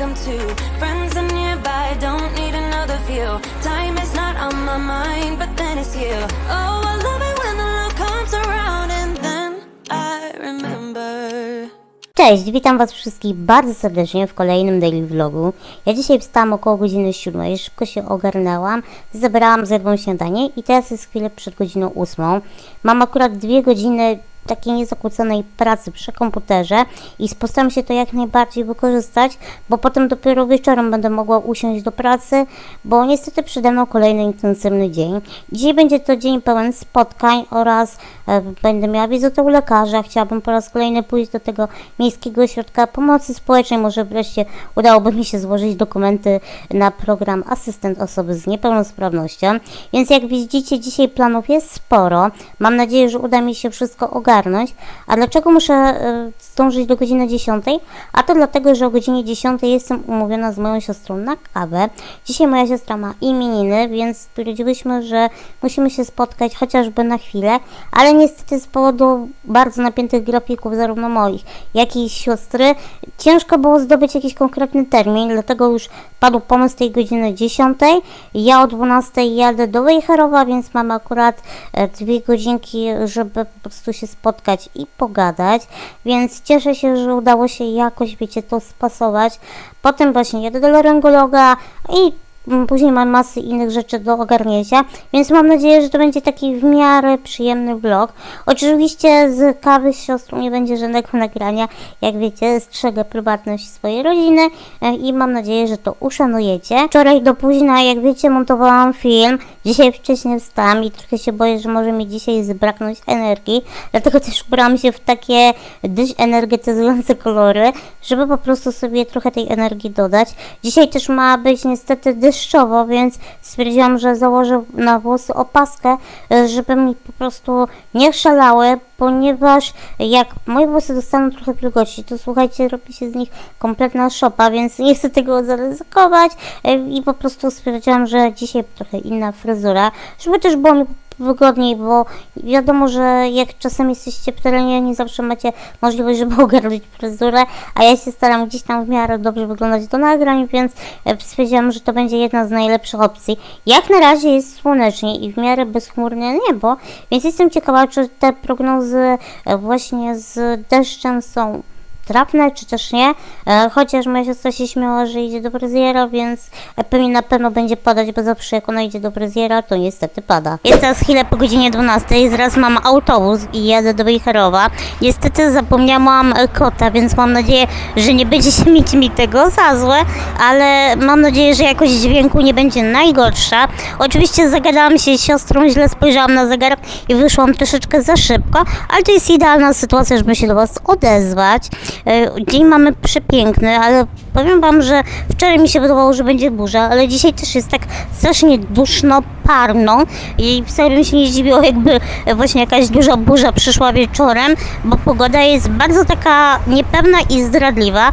welcome to. Friends are nearby, don't need another view. Time is not on my mind, but then it's you. Oh, I love it when the love comes around, and then I remember. Cześć, witam Was wszystkich bardzo serdecznie w kolejnym daily vlogu. Ja dzisiaj wstałam około godziny 7, szybko się ogarnęłam, zebrałam zerwą śniadanie i teraz jest chwilę przed godziną 8. Mam akurat dwie godziny takiej niezakłóconej pracy przy komputerze i postaram się to jak najbardziej wykorzystać, bo potem dopiero wieczorem będę mogła usiąść do pracy, bo niestety przede mną kolejny intensywny dzień. Dzisiaj będzie to dzień pełen spotkań oraz e, będę miała wizytę u lekarza. Chciałabym po raz kolejny pójść do tego Miejskiego Ośrodka Pomocy Społecznej. Może wreszcie udałoby mi się złożyć dokumenty na program Asystent Osoby z Niepełnosprawnością. Więc jak widzicie, dzisiaj planów jest sporo. Mam nadzieję, że uda mi się wszystko ogarnąć. A dlaczego muszę e, zdążyć do godziny 10? A to dlatego, że o godzinie 10 jestem umówiona z moją siostrą na kawę. Dzisiaj moja siostra ma imieniny, więc stwierdziłyśmy, że musimy się spotkać chociażby na chwilę, ale niestety z powodu bardzo napiętych grafików, zarówno moich, jak i siostry, ciężko było zdobyć jakiś konkretny termin, dlatego już padł pomysł tej godziny 10. Ja o 12 jadę do Wejherowa, więc mam akurat e, dwie godzinki, żeby po prostu się spotkać i pogadać, więc cieszę się, że udało się jakoś, wiecie, to spasować. Potem właśnie jadę do laryngologa i Później mam masy innych rzeczy do ogarnięcia, więc mam nadzieję, że to będzie taki w miarę przyjemny vlog. Oczywiście z kawy z siostrą nie będzie żadnego nagrania. Jak wiecie, strzegę prywatność swojej rodziny e, i mam nadzieję, że to uszanujecie. Wczoraj do późna, jak wiecie, montowałam film. Dzisiaj wcześniej wstałam i trochę się boję, że może mi dzisiaj zbraknąć energii. Dlatego też ubrałam się w takie dość energetyzujące kolory, żeby po prostu sobie trochę tej energii dodać. Dzisiaj też ma być niestety deszczowo, więc stwierdziłam, że założę na włosy opaskę, e, żeby mi po prostu nie szalały, ponieważ jak moje włosy dostaną trochę wilgoci, to słuchajcie, robi się z nich kompletna szopa, więc nie chcę tego zaryzykować e, i po prostu stwierdziłam, że dzisiaj trochę inna fryzura, żeby też było mi wygodniej, bo wiadomo, że jak czasem jesteście w terenie, nie zawsze macie możliwość, żeby ogarnąć fryzurę, a ja się staram gdzieś tam w miarę dobrze wyglądać do nagrań, więc e, stwierdziłam, że to będzie jedna z najlepszych opcji. Jak na razie jest słonecznie i w miarę bezchmurne niebo, więc jestem ciekawa, czy te prognozy e, właśnie z deszczem są trafne, czy też nie. E, chociaż moja siostra się śmiała, że idzie do fryzjera, więc pewnie na pewno będzie padać, bo zawsze jak ona idzie do fryzjera, to niestety pada. Jest teraz chwilę po godzinie 12, zaraz mam autobus i jadę do Wejherowa. Niestety zapomniałam e, kota, więc mam nadzieję, że nie będziecie mieć mi tego za złe, ale mam nadzieję, że jakość dźwięku nie będzie najgorsza. Oczywiście zagadałam się z siostrą, źle spojrzałam na zegarek i wyszłam troszeczkę za szybko, ale to jest idealna sytuacja, żeby się do Was odezwać. E, Dzień mamy przepiękny, ale powiem Wam, że wczoraj mi się wydawało, że będzie burza, ale dzisiaj też jest tak strasznie duszno, parno i wcale bym się nie zdziwiło, jakby właśnie jakaś duża burza przyszła wieczorem, bo pogoda jest bardzo taka niepewna i zdradliwa.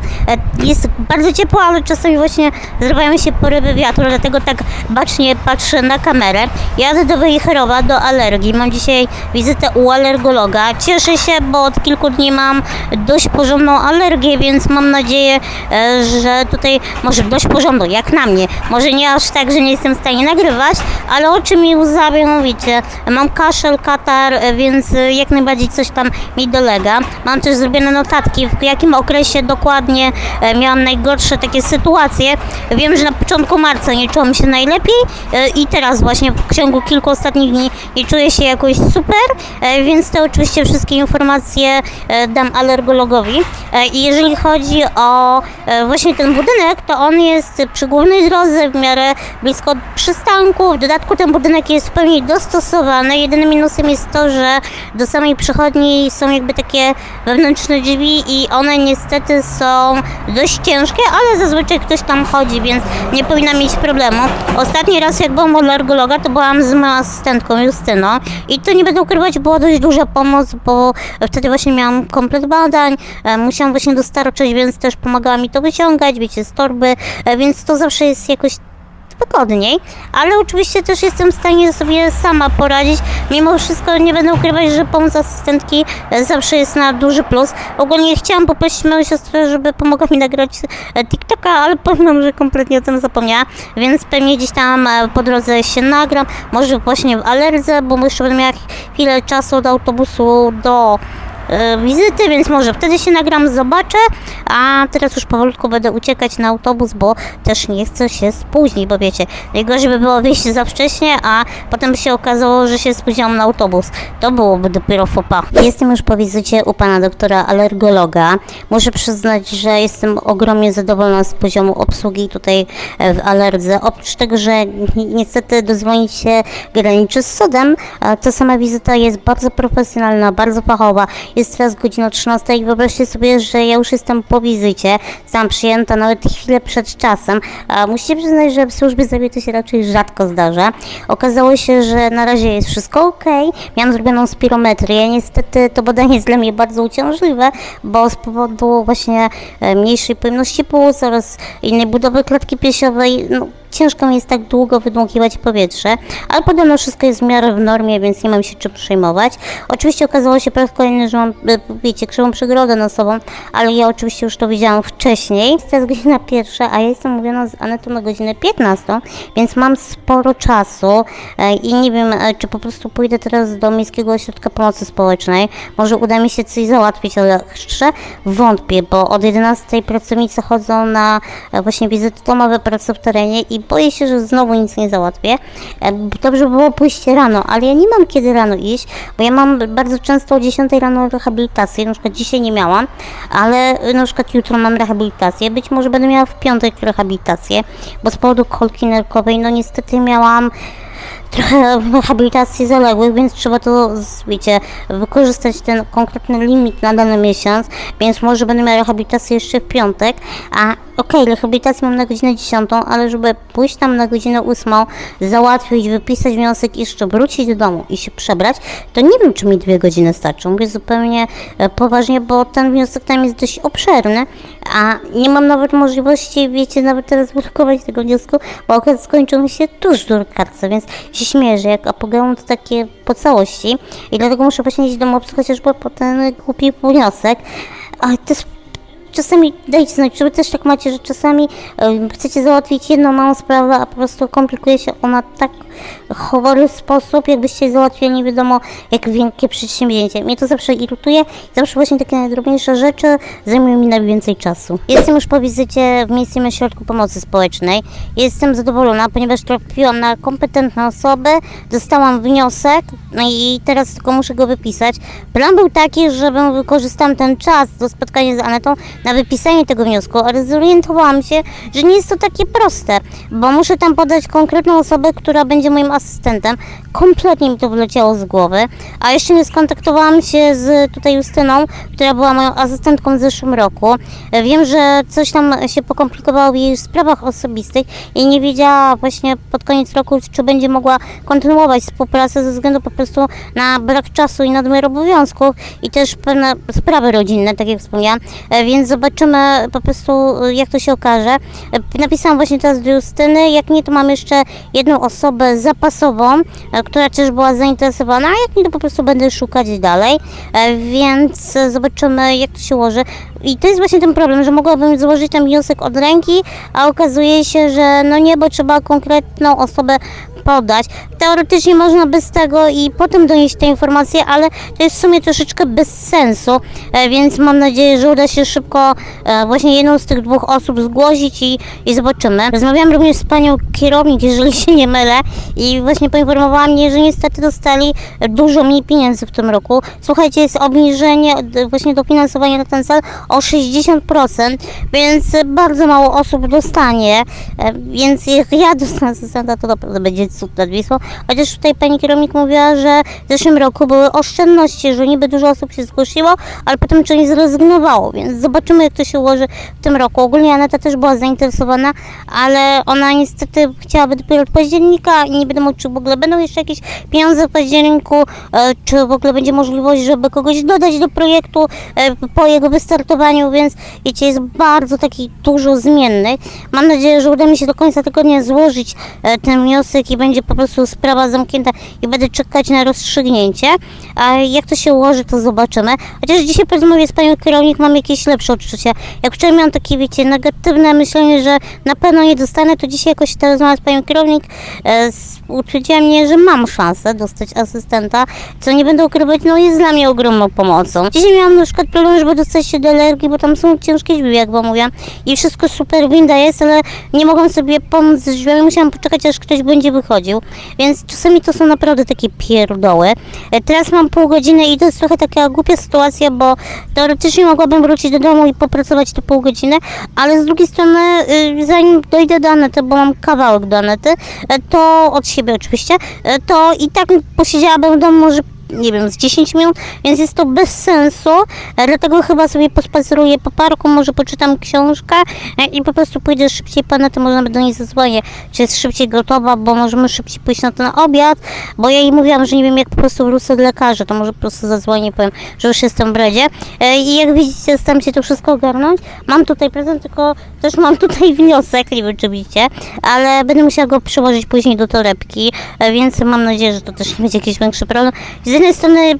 Jest bardzo ciepło, ale czasami właśnie zrywają się porywy wiatru, dlatego tak bacznie patrzę na kamerę. Jadę do Wejherowa, do alergii. Mam dzisiaj wizytę u alergologa. Cieszę się, bo od kilku dni mam dość porządną alergię, więc mam nadzieję, e, że tutaj może dość porządną, jak na mnie. Może nie aż tak, że nie jestem w stanie nagrywać, ale oczy mi łzawią, wiecie. Mam kaszel, katar, więc e, jak najbardziej coś tam mi dolega. Mam też zrobione notatki, w jakim okresie dokładnie e, miałam najgorsze takie sytuacje. Wiem, że na początku marca nie czułam się najlepiej e, i teraz właśnie w ciągu kilku ostatnich dni nie czuję się jakoś super, e, więc te oczywiście wszystkie informacje dam alergologowi. I jeżeli chodzi o właśnie ten budynek, to on jest przy głównej drodze w miarę blisko przystanku. W dodatku ten budynek jest w pełni dostosowany. Jedynym minusem jest to, że do samej przychodni są jakby takie wewnętrzne drzwi i one niestety są dość ciężkie, ale zazwyczaj ktoś tam chodzi, więc nie powinna mieć problemu. Ostatni raz jak byłam u alergologa, to byłam z moją asystentką Justyną i to nie będę ukrywać, była dość duża pomoc, bo wtedy właśnie miałam komplet badań, e, musiałam właśnie dostarczyć, więc też pomagała mi to wyciągać, wiecie, z torby, e, więc to zawsze jest jakoś wygodniej, ale oczywiście też jestem w stanie sobie sama poradzić. Mimo wszystko nie będę ukrywać, że pomoc asystentki e, zawsze jest na duży plus. Ogólnie chciałam poprosić moją siostrę, żeby pomogła mi nagrać e, TikToka, ale powiem, że kompletnie o tym zapomniała, więc pewnie gdzieś tam po drodze się nagram, może właśnie w Alerdze, bo jeszcze będę miała chwilę czasu do autobusu do wizyty, więc może wtedy się nagram, zobaczę, a teraz już powolutku będę uciekać na autobus, bo też nie chcę się spóźnić, bo wiecie, najgorzej by było wyjść za wcześnie, a potem by się okazało, że się spóźniłam na autobus. To byłoby dopiero fopa. Jestem już po wizycie u pana doktora alergologa. Muszę przyznać, że jestem ogromnie zadowolona z poziomu obsługi tutaj e, w Alerdze. Oprócz tego, że ni- niestety dozwonić się graniczy z sodem, e, to sama wizyta jest bardzo profesjonalna, bardzo fachowa. Jest teraz godzina 13 i wyobraźcie sobie, że ja już jestem po wizycie, zostałam przyjęta nawet chwilę przed czasem. A musicie przyznać, że w służbie zdrowia to się raczej rzadko zdarza. Okazało się, że na razie jest wszystko ok. Miałam zrobioną spirometrię. Niestety to badanie jest dla mnie bardzo uciążliwe, bo z powodu właśnie e, mniejszej pojemności płuc oraz innej budowy klatki piersiowej, no, ciężko mi jest tak długo wydmuchiwać powietrze, ale podobno wszystko jest w miarę w normie, więc nie mam się czym przejmować. Oczywiście okazało się po raz kolejny, że mam, e, wiecie, krzywą przegrodę nosową, ale ja oczywiście już to wiedziałam wcześniej. Jest godzina pierwsza, a ja jestem mówiona z Anetą na godzinę 15, więc mam sporo czasu e, i nie wiem, e, czy po prostu pójdę teraz do Miejskiego Ośrodka Pomocy Społecznej. Może uda mi się coś załatwić, ale szczerze wątpię, bo od 11 pracownicy chodzą na właśnie wizyty domowe, prace w terenie i boję się, że znowu nic nie załatwię. E, Dobrze by było pójść rano, ale ja nie mam kiedy rano iść, bo ja mam bardzo często o 10 rano rehabilitację, na przykład dzisiaj nie miałam, ale e, na przykład jutro mam rehabilitację, być może będę miała w piątek rehabilitację, bo z powodu kolki nerkowej, no niestety miałam trochę rehabilitacji zaległych, więc trzeba to, wiecie, wykorzystać ten konkretny limit na dany miesiąc, więc może będę miała rehabilitację jeszcze w piątek, a okej, rehabilitację mam na godzinę 10, ale żeby pójść tam na godzinę 8, załatwić, wypisać wniosek i jeszcze wrócić do domu i się przebrać, to nie wiem, czy mi dwie godziny starczą. Mówię zupełnie e, poważnie, bo ten wniosek tam jest dość obszerny, a nie mam nawet możliwości, wiecie, nawet teraz wydrukować tego wniosku, bo akurat skończył mi się tuż w drukarce, więc się jak apogeum to takie po całości. I dlatego muszę iść do mopsu chociażby po ten głupi wniosek, ale to jest czasami dajcie znać, czy wy też tak macie, że czasami em, chcecie załatwić jedną małą sprawę, a po prostu komplikuje się ona tak chory sposób, jakbyście załatwili nie wiadomo jak wielkie przedsięwzięcie. Mnie to zawsze irytuje, zawsze właśnie takie najdrobniejsze rzeczy zajmują mi najwięcej czasu. Jestem już po wizycie w Miejskim Ośrodku Pomocy Społecznej. Jestem zadowolona, ponieważ trafiłam na kompetentne osoby, dostałam wniosek, no i teraz tylko muszę go wypisać. Plan był taki, żebym wykorzystałam ten czas do spotkania z Anetą na wypisanie tego wniosku, ale zorientowałam się, że nie jest to takie proste, bo muszę tam podać konkretną osobę, która będzie moim asystentem. Kompletnie mi to wyleciało z głowy, a jeszcze nie skontaktowałam się z tutaj Justyną, która była moją asystentką w zeszłym roku. Wiem, że coś tam się pokomplikowało w jej sprawach osobistych i nie wiedziała właśnie pod koniec roku, czy będzie mogła kontynuować współpracę ze względu po prostu na brak czasu i nadmiar obowiązków i też pewne sprawy rodzinne, tak jak wspomniałam, E, więc zobaczymy po prostu e, jak to się okaże. E, Napisałam właśnie teraz do Justyny, jak nie to mam jeszcze jedną osobę zapasową, e, która też była zainteresowana, a jak nie to po prostu będę szukać dalej, E, więc zobaczymy jak to się ułoży. I to jest właśnie ten problem, że mogłabym złożyć ten wniosek od ręki, a okazuje się, że no nie, bo trzeba konkretną osobę podać. Teoretycznie można bez tego i potem donieść te informacje, ale to jest w sumie troszeczkę bez sensu, e, więc mam nadzieję, że uda się szybko e, właśnie jedną z tych dwóch osób zgłosić i, i zobaczymy. Rozmawiałam również z panią kierownik, jeżeli się nie mylę i właśnie poinformowała mnie, że niestety dostali dużo mniej pieniędzy w tym roku. Słuchajcie, jest obniżenie właśnie dofinansowania na ten cel o 60%, więc bardzo mało osób dostanie, e, więc jak ja dostanę asystenta, to naprawdę będzie cud nad Wisłą. Chociaż tutaj pani kierownik mówiła, że w zeszłym roku były oszczędności, że niby dużo osób się zgłosiło, ale potem część zrezygnowało, więc zobaczymy jak to się ułoży w tym roku. Ogólnie Aneta też była zainteresowana, ale ona niestety chciałaby dopiero od października i nie wiadomo czy w ogóle będą jeszcze jakieś pieniądze w październiku, e, czy w ogóle będzie możliwość, żeby kogoś dodać do projektu e, po jego wystartowaniu, więc wiecie, jest bardzo taki dużo zmiennych. Mam nadzieję, że uda mi się do końca tygodnia złożyć e, ten wniosek i będzie po prostu sprawa zamknięta i będę czekać na rozstrzygnięcie. A jak to się ułoży, to zobaczymy. Chociaż dzisiaj po rozmowie z panią kierownik mam jakieś lepsze odczucia. Jak wczoraj miałam takie, wiecie, negatywne myślenie, że na pewno nie dostanę, to dzisiaj jakoś ta rozmowa z panią kierownik e, utwierdziła mnie, że mam szansę dostać asystenta, co nie będę ukrywać, no jest dla mnie ogromną pomocą. Dzisiaj miałam na przykład problem, żeby dostać się do alergii, bo tam są ciężkie drzwi, jak wam mówiłam, i wszystko super, winda jest, ale nie mogłam sobie pomóc z drzwiami, musiałam poczekać, aż ktoś będzie wychodził, więc czasami to są naprawdę takie pierdoły. E, Teraz mam pół godziny i to jest trochę taka głupia sytuacja, bo teoretycznie mogłabym wrócić do domu i popracować te pół godziny, ale z drugiej strony, y, zanim dojdę do Anety, bo mam kawałek do Anety, e, to od siebie oczywiście, e, to i tak posiedziałabym w domu może nie wiem, z 10 minut, więc jest to bez sensu, dlatego chyba sobie pospaceruję po parku, może poczytam książkę e, i po prostu pójdę szybciej po Anetę, może nawet do niej zadzwonię, czy jest szybciej gotowa, bo możemy szybciej pójść na ten obiad, bo ja jej mówiłam, że nie wiem jak po prostu wrócę do lekarza, to może po prostu zadzwonię powiem, że już jestem w redzie. E, i jak widzicie, staram się to wszystko ogarnąć, mam tutaj prezent, tylko też mam tutaj wniosek, nie wiem czy widzicie, ale będę musiała go przyłożyć później do torebki, e, więc mam nadzieję, że to też nie będzie jakiś większy problem. Jednej strony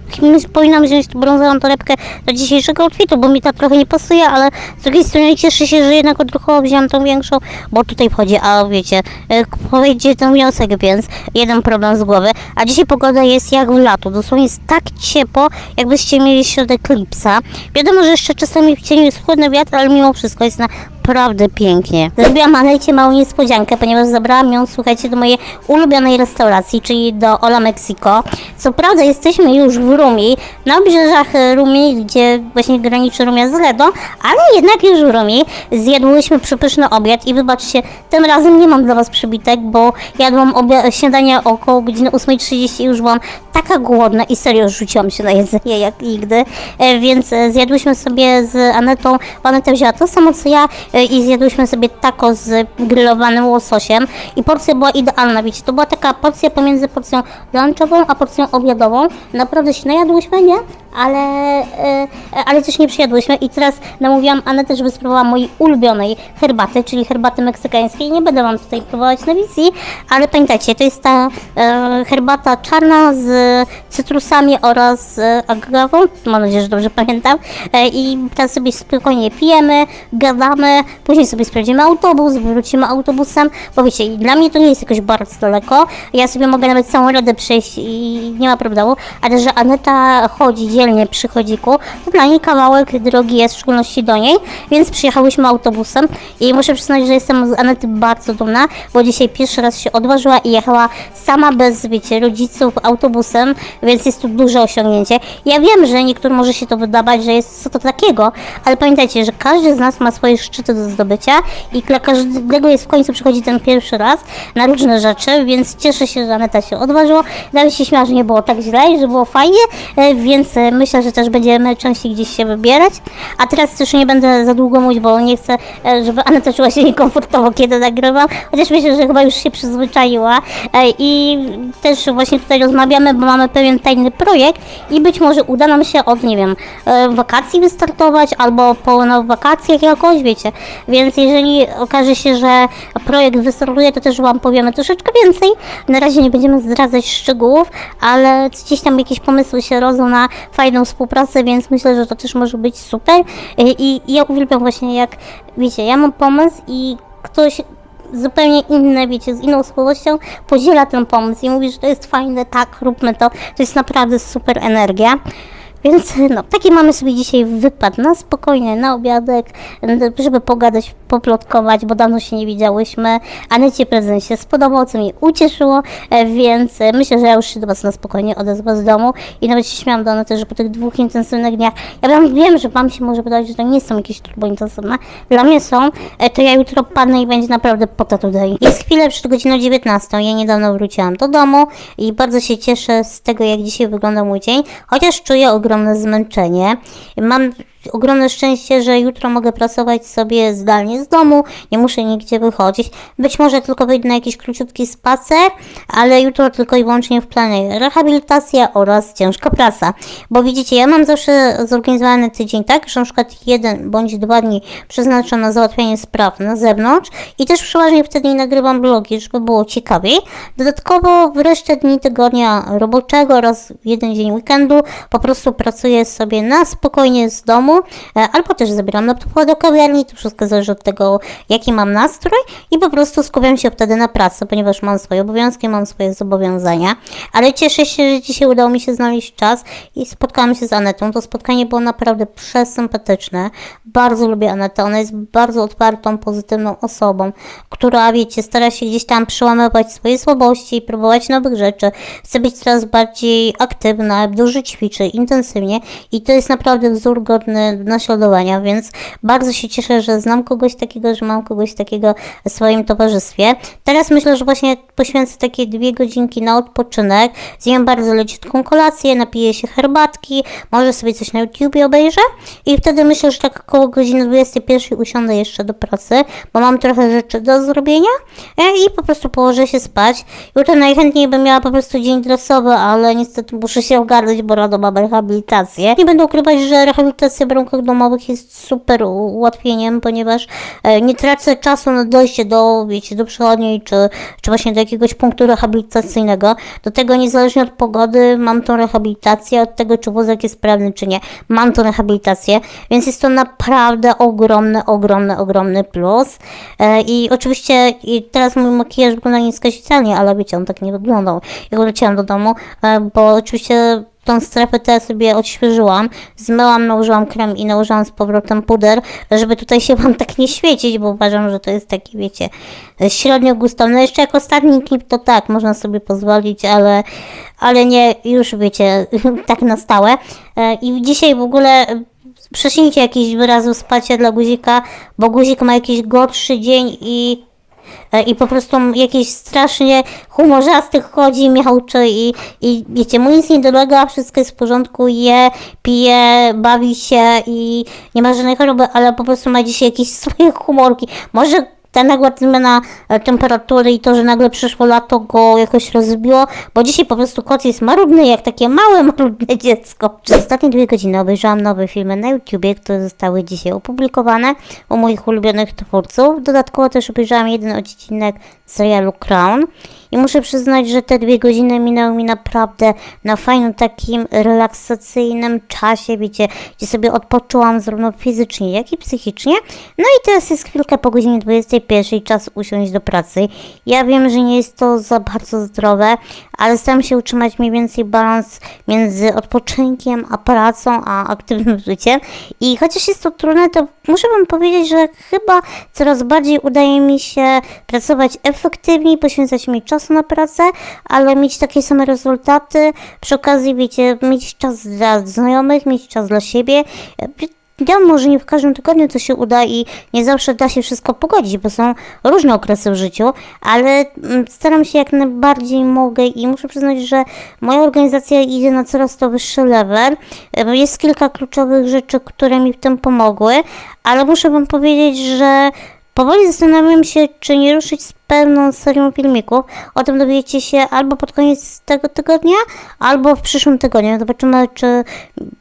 powinnam wziąć tą brązową torebkę do dzisiejszego outfitu, bo mi ta trochę nie pasuje, ale z drugiej strony cieszę się, że jednak odruchowo wziąłam tą większą, bo tutaj wchodzi, a wiecie, e, powiedzie ten wniosek, więc jeden problem z głowy. A dzisiaj pogoda jest jak w lato, dosłownie jest tak ciepło, jakbyście mieli środek lipca. Wiadomo, że jeszcze czasami w cieniu jest chłodny wiatr, ale mimo wszystko jest naprawdę pięknie. Zrobiłam Anecie małą niespodziankę, ponieważ zabrałam ją, słuchajcie, do mojej ulubionej restauracji, czyli do Ola Mexico. Co prawda jesteśmy już w Rumi, na obrzeżach e, Rumi, gdzie właśnie graniczy Rumia z Ledą, ale jednak już w Rumi zjadłyśmy przepyszny obiad i wybaczcie, tym razem nie mam dla Was przybitek, bo jadłam obia- śniadanie około godziny 8.30 i już byłam taka głodna i serio rzuciłam się na jedzenie jak nigdy, e, więc e, zjadłyśmy sobie z Anetą, bo Aneta wzięła to samo co ja i zjadłyśmy sobie taco z grillowanym łososiem i porcja była idealna, wiecie, to była taka porcja pomiędzy porcją lunchową a porcją obiadową, naprawdę się najadłyśmy, nie? Ale, e, ale też nie przyjadłyśmy i teraz namówiłam Anetę, żeby spróbowała mojej ulubionej herbaty, czyli herbaty meksykańskiej. Nie będę Wam tutaj próbować na wizji, ale pamiętajcie, to jest ta e, herbata czarna z cytrusami oraz e, agawą, mam nadzieję, że dobrze pamiętam. E, I teraz sobie spokojnie pijemy, gadamy, później sobie sprawdzimy autobus, wrócimy autobusem, bo wiecie, dla mnie to nie jest jakoś bardzo daleko. Ja sobie mogę nawet całą radę przejść i nie ma problemu, ale że Aneta chodzi dzielnie przy chodziku, to dla niej kawałek drogi jest, w szczególności do niej, więc przyjechałyśmy autobusem i muszę przyznać, że jestem z Anety bardzo dumna, bo dzisiaj pierwszy raz się odważyła i jechała sama bez, wiecie, rodziców autobusem, więc jest to duże osiągnięcie. Ja wiem, że niektórym może się to wydawać, że jest co to takiego, ale pamiętajcie, że każdy z nas ma swoje szczyty do zdobycia i dla każdego jest w końcu przychodzi ten pierwszy raz na różne rzeczy, więc cieszę się, że Aneta się odważyła. Nawet się śmiała, że nie było tak źle i że było fajnie, e, więc e, myślę, że też będziemy częściej gdzieś się wybierać. A teraz też nie będę za długo mówić, bo nie chcę, e, żeby Aneta czuła się niekomfortowo, kiedy nagrywam, chociaż myślę, że chyba już się przyzwyczaiła. I też właśnie tutaj rozmawiamy, bo mamy pewien tajny projekt i być może uda nam się od, nie wiem, wakacji wystartować albo po no, wakacjach jakoś, wiecie. Więc jeżeli okaże się, że projekt wystartuje, to też Wam powiemy troszeczkę więcej. Na razie nie będziemy zdradzać szczegółów, ale gdzieś tam jakieś pomysły się rodzą na fajną współpracę, więc myślę, że to też może być super. I, i ja uwielbiam właśnie jak, wiecie, ja mam pomysł i ktoś zupełnie inne, wiecie, z inną osobowością podziela ten pomysł i mówi, że to jest fajne, tak, róbmy to. To jest naprawdę super energia. Więc no, taki mamy sobie dzisiaj wypad na spokojnie, na obiadek, żeby pogadać, poplotkować, bo dawno się nie widziałyśmy. Anecie prezent się spodobał, co mnie ucieszyło, e, więc e, myślę, że ja już się do Was na spokojnie odezwę z domu i nawet się śmiałam do Anety, że po tych dwóch intensywnych dniach, ja wiem, że Wam się może wydawać, że to nie są jakieś turbo intensywne, dla mnie są, e, to ja jutro padnę i będzie naprawdę pota tutaj. Jest chwilę przed godziną 19, ja niedawno wróciłam do domu i bardzo się cieszę z tego, jak dzisiaj wygląda mój dzień, chociaż czuję ogromne zmęczenie. Mam ogromne szczęście, że jutro mogę pracować sobie zdalnie z domu, nie muszę nigdzie wychodzić. Być może tylko wyjdę na jakiś króciutki spacer, ale jutro tylko i wyłącznie w planie rehabilitacja oraz ciężka praca. Bo widzicie, ja mam zawsze zorganizowany tydzień tak, że na przykład jeden bądź dwa dni przeznaczam na załatwianie spraw na zewnątrz i też przeważnie wtedy nagrywam blogi, żeby było ciekawiej. Dodatkowo w resztę dni tygodnia roboczego oraz jeden dzień weekendu po prostu pracuję sobie na spokojnie z domu, albo też zabieram laptopa do kawiarni, to wszystko zależy od tego, jaki mam nastrój i po prostu skupiam się wtedy na pracy, ponieważ mam swoje obowiązki, mam swoje zobowiązania, ale cieszę się, że dzisiaj udało mi się znaleźć czas i spotkałam się z Anetą. To spotkanie było naprawdę przesympatyczne. Bardzo lubię Anetę, ona jest bardzo otwartą, pozytywną osobą, która, wiecie, stara się gdzieś tam przełamywać swoje słabości, próbować nowych rzeczy, chce być coraz bardziej aktywna, dużo ćwiczy, intensywnie i to jest naprawdę wzór godny naśladowania, więc bardzo się cieszę, że znam kogoś takiego, że mam kogoś takiego swoim towarzystwie. Teraz myślę, że właśnie poświęcę takie dwie godzinki na odpoczynek, zjem bardzo leciutką kolację, napiję się herbatki, może sobie coś na YouTubie obejrzę i wtedy myślę, że tak około godziny 21 usiądę jeszcze do pracy, bo mam trochę rzeczy do zrobienia e, i po prostu położę się spać. Jutro najchętniej bym miała po prostu dzień dresowy, ale niestety muszę się ogarnąć, bo rano mam rehabilitację. Nie będę ukrywać, że rehabilitacja w warunkach domowych jest super ułatwieniem, ponieważ e, nie tracę czasu na dojście do, wiecie, do przychodni, czy, czy właśnie do jakiegoś punktu rehabilitacyjnego. Do tego niezależnie od pogody mam tą rehabilitację, od tego, czy wózek jest sprawny, czy nie. Mam tą rehabilitację, więc jest to naprawdę ogromny, ogromny, ogromny plus. E, I oczywiście i teraz mój makijaż wygląda nieskazitelnie, ale wiecie, on tak nie wyglądał. Jak wróciłam do domu, e, bo oczywiście tą strefę teraz sobie odświeżyłam, zmyłam, nałożyłam krem i nałożyłam z powrotem puder, żeby tutaj się wam tak nie świecić, bo uważam, że to jest takie, wiecie, średnio gustowne. Jeszcze jak ostatni klip, to tak, można sobie pozwolić, ale, ale nie, już wiecie, tak na stałe. E, I dzisiaj w ogóle prześlijcie jakiś wyrazów spacie dla guzika, bo guzik ma jakiś gorszy dzień i E, i po prostu jakiś strasznie humorzasty chodzi, miałczy i, i wiecie, mu nic nie dolega, wszystko jest w porządku, je, pije, bawi się i nie ma żadnej choroby, ale po prostu ma dzisiaj jakieś swoje humorki. Może nagła zmiana e, temperatury i to, że nagle przyszło lato go jakoś rozbiło, bo dzisiaj po prostu kot jest marudny, jak takie małe, marudne dziecko. Przez ostatnie dwie godziny obejrzałam nowe filmy na YouTubie, które zostały dzisiaj opublikowane u moich ulubionych twórców. Dodatkowo też obejrzałam jeden odcinek serialu Crown. I muszę przyznać, że te dwie godziny minęły mi naprawdę na fajnym takim relaksacyjnym czasie, wiecie, gdzie sobie odpoczyłam zarówno fizycznie, jak i psychicznie. No i teraz jest chwilkę po godzinie 21, czas usiąść do pracy. Ja wiem, że nie jest to za bardzo zdrowe, ale staram się utrzymać mniej więcej balans między odpoczynkiem a pracą, a aktywnym życiem. I chociaż jest to trudne, to muszę wam powiedzieć, że chyba coraz bardziej udaje mi się pracować efektywniej, poświęcać mi czas na pracę, ale mieć takie same rezultaty. Przy okazji, wiecie, mieć czas dla znajomych, mieć czas dla siebie. Wiadomo, że nie w każdym tygodniu to się uda i nie zawsze da się wszystko pogodzić, bo są różne okresy w życiu, ale mm, staram się jak najbardziej mogę i muszę przyznać, że moja organizacja idzie na coraz to wyższy level. Jest kilka kluczowych rzeczy, które mi w tym pomogły, ale muszę Wam powiedzieć, że Powoli zastanawiam się, czy nie ruszyć z pełną serią filmików. O tym dowiecie się albo pod koniec tego tygodnia, albo w przyszłym tygodniu. Zobaczymy, czy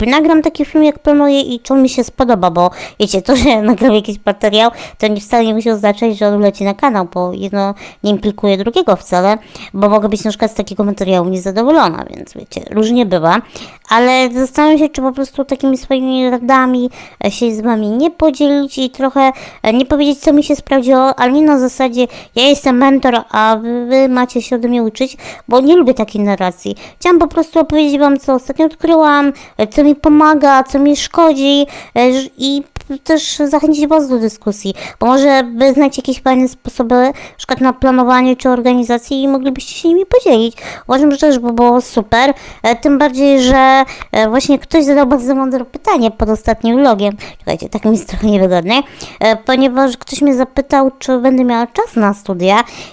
nagram taki film, jak planuję i czy mi się spodoba, bo wiecie, to, że nagram jakiś materiał, to nie wcale nie musi oznaczać, że on leci na kanał, bo jedno nie implikuje drugiego wcale, bo mogę być na przykład z takiego materiału niezadowolona, więc wiecie, różnie bywa. Ale zastanawiam się, czy po prostu takimi swoimi radami e, się z wami nie podzielić i trochę e, nie powiedzieć, co mi się sprawdziło, ale nie na zasadzie, ja jestem mentor, a wy, macie się ode mnie uczyć, bo nie lubię takiej narracji. Chciałam po prostu opowiedzieć wam, co ostatnio odkryłam, co mi pomaga, co mi szkodzi e, i też zachęcić Was do dyskusji, bo może wy znacie jakieś fajne sposoby, na przykład na planowanie czy organizację i moglibyście się nimi podzielić. Uważam, że też by było super, e, tym bardziej, że e, właśnie ktoś zadał bardzo mądre pytanie pod ostatnim vlogiem. Czekajcie, tak mi jest trochę niewygodnie, e, ponieważ ktoś mnie zapytał, czy będę miała czas na studia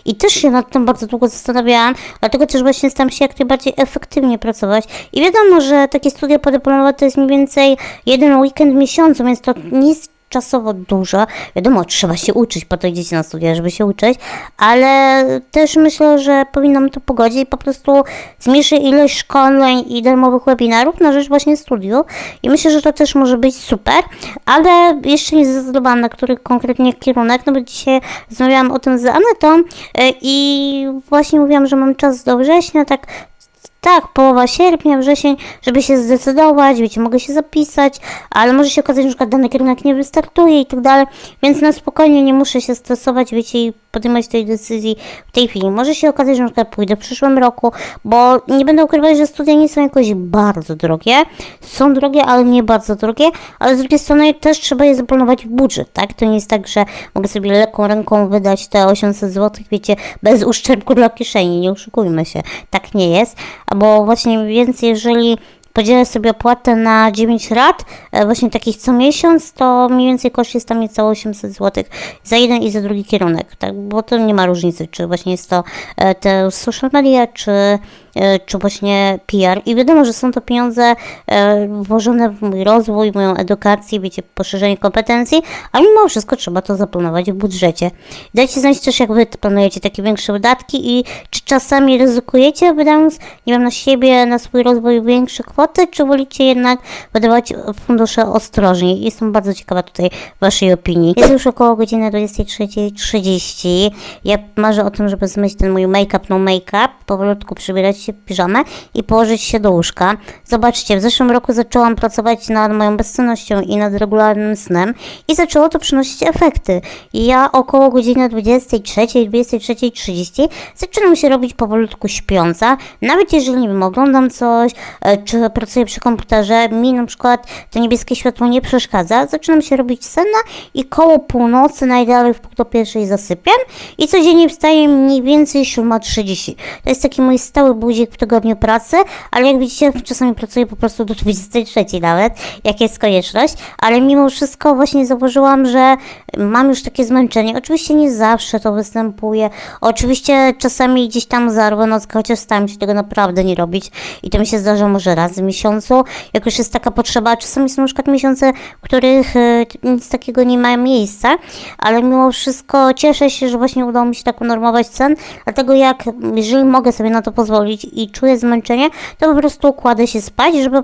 i też się nad tym bardzo długo zastanawiałam, dlatego też właśnie staram się jak najbardziej efektywnie pracować. I wiadomo, że takie studia podyplomowe to jest mniej więcej jeden weekend w miesiącu, więc to nie czasowo dużo. Wiadomo, trzeba się uczyć, po to idziecie na studia, żeby się uczyć, ale też myślę, że powinnam to pogodzić i po prostu zmniejszyć ilość szkoleń i darmowych webinarów na rzecz właśnie studiów i myślę, że to też może być super, ale jeszcze nie zdecydowałam na który konkretnie kierunek, no bo dzisiaj rozmawiałam o tym z Anetą y, i właśnie mówiłam, że mam czas do września, tak tak, połowa sierpnia, wrzesień, żeby się zdecydować, wiecie, mogę się zapisać, ale może się okazać, że na dany kierunek nie wystartuje i tak dalej, więc na spokojnie nie muszę się stresować, wiecie, i podejmować tej decyzji w tej chwili. Może się okazać, że na przykład pójdę w przyszłym roku, bo nie będę ukrywać, że studia nie są jakoś bardzo drogie, są drogie, ale nie bardzo drogie, ale z drugiej strony też trzeba je zaplanować w budżet, tak? To nie jest tak, że mogę sobie lekką ręką wydać te 800 zł, wiecie, bez uszczerbku dla kieszeni, nie oszukujmy się, tak nie jest, bo właśnie więc jeżeli podzielę sobie opłatę na 9 rat, e, właśnie takich co miesiąc, to mniej więcej koszt jest tam niecałe 800 zł za jeden i za drugi kierunek, tak, bo to nie ma różnicy, czy właśnie jest to e, te social media, czy, czy właśnie PR i wiadomo, że są to pieniądze e, włożone w mój rozwój, moją edukację, wiecie, poszerzenie kompetencji, a mimo wszystko trzeba to zaplanować w budżecie. Dajcie znać też, jak wy planujecie takie większe wydatki i czy czasami ryzykujecie, wydając, nie wiem, na siebie, na swój rozwój większe kwoty, czy wolicie jednak wydawać fundusze ostrożniej. Jestem bardzo ciekawa tutaj waszej opinii. Jest już około godziny 23.30. Ja marzę o tym, żeby zmyć ten mój make-up, no make-up, powolutku przybierać się piżamę i położyć się do łóżka. Zobaczcie, w zeszłym roku zaczęłam pracować nad moją bezsennością i nad regularnym snem i zaczęło to przynosić efekty. I ja około godziny 23, 23.30 zaczynam się robić powolutku śpiąca. Nawet jeżeli nie wiem, oglądam coś, e, czy pracuję przy komputerze, mi na przykład to niebieskie światło nie przeszkadza, zaczynam się robić senna i koło północy, najdalej w pół do pierwszej zasypiam i codziennie wstaję mniej więcej 7.30. To jest taki mój stały budzik w tygodniu pracy, ale jak widzicie, czasami pracuję po prostu do 23 nawet, jak jest konieczność, ale mimo wszystko właśnie zauważyłam, że mam już takie zmęczenie. Oczywiście nie zawsze to występuje. Oczywiście czasami gdzieś tam zarwę nockę, chociaż staram się tego naprawdę nie robić i to mi się zdarza może raz w miesiącu, jak już jest taka potrzeba. Czasami są na przykład miesiące, w których e, nic takiego nie ma miejsca, ale mimo wszystko cieszę się, że właśnie udało mi się tak unormować cen, dlatego jak, jeżeli mogę sobie na to pozwolić i czuję zmęczenie, to po prostu kładę się spać, żeby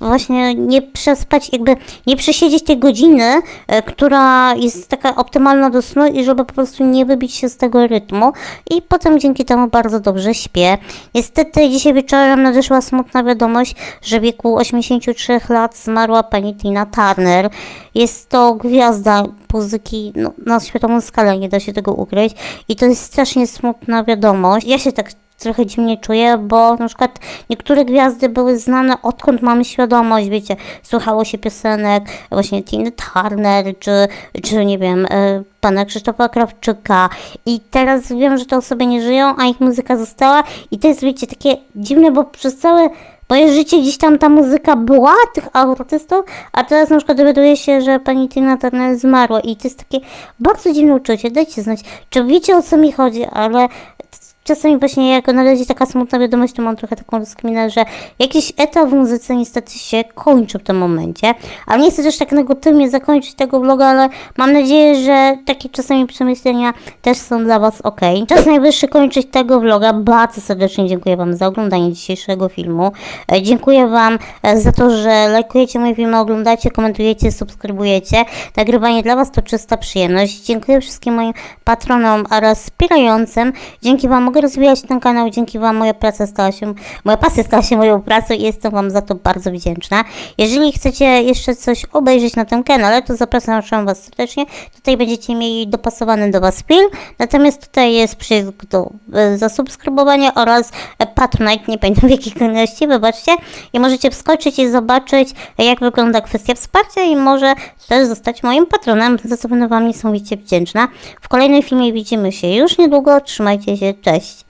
właśnie nie przespać, jakby nie przesiedzieć tej godziny, e, która jest taka optymalna do snu i żeby po prostu nie wybić się z tego rytmu i potem dzięki temu bardzo dobrze śpię. Niestety dzisiaj wieczorem nadeszła smutna wiadomość, że w wieku 83 lat zmarła pani Tina Turner. Jest to gwiazda muzyki no, na światową skalę, nie da się tego ukryć i to jest strasznie smutna wiadomość. Ja się tak trochę dziwnie czuję, bo na przykład niektóre gwiazdy były znane odkąd mamy świadomość, wiecie, słuchało się piosenek właśnie Tiny Turner, czy, czy nie wiem, e, pana Krzysztofa Krawczyka. I teraz wiem, że te osoby nie żyją, a ich muzyka została. I to jest, wiecie, takie dziwne, bo przez całe moje życie gdzieś tam ta muzyka była, tych artystów, a teraz na przykład dowiaduję się, że pani Tina Turner zmarła. I to jest takie bardzo dziwne uczucie, dajcie znać, czy wiecie o co mi chodzi, ale czasami właśnie jak nadejdzie taka smutna wiadomość, to mam trochę taką rozkminę, że jakiś etap w muzyce niestety się kończy w tym momencie. Ale nie chcę też tak negatywnie zakończyć tego vloga, ale mam nadzieję, że takie czasami przemyślenia też są dla Was ok. Czas najwyższy kończyć tego vloga. Bardzo serdecznie dziękuję Wam za oglądanie dzisiejszego filmu. E, Dziękuję Wam e, za to, że lajkujecie moje filmy, oglądacie, komentujecie, subskrybujecie. Nagrywanie dla Was to czysta przyjemność. Dziękuję wszystkim moim patronom oraz wspierającym. Dzięki Wam mogę rozwijać ten kanał, dzięki Wam moja praca stała się, moja pasja stała się moją pracą i jestem Wam za to bardzo wdzięczna. Jeżeli chcecie jeszcze coś obejrzeć na tym kanale, to zapraszam Was serdecznie. Tutaj będziecie mieli dopasowany do Was film, natomiast tutaj jest przycisk do e, zasubskrybowania oraz Patronite, nie pamiętam w jakiej kolejności, wybaczcie. I możecie wskoczyć i zobaczyć, jak wygląda kwestia wsparcia i może też zostać moim patronem, za co będę Wam niesamowicie wdzięczna. W kolejnym filmie widzimy się już niedługo. Trzymajcie się, cześć! радость.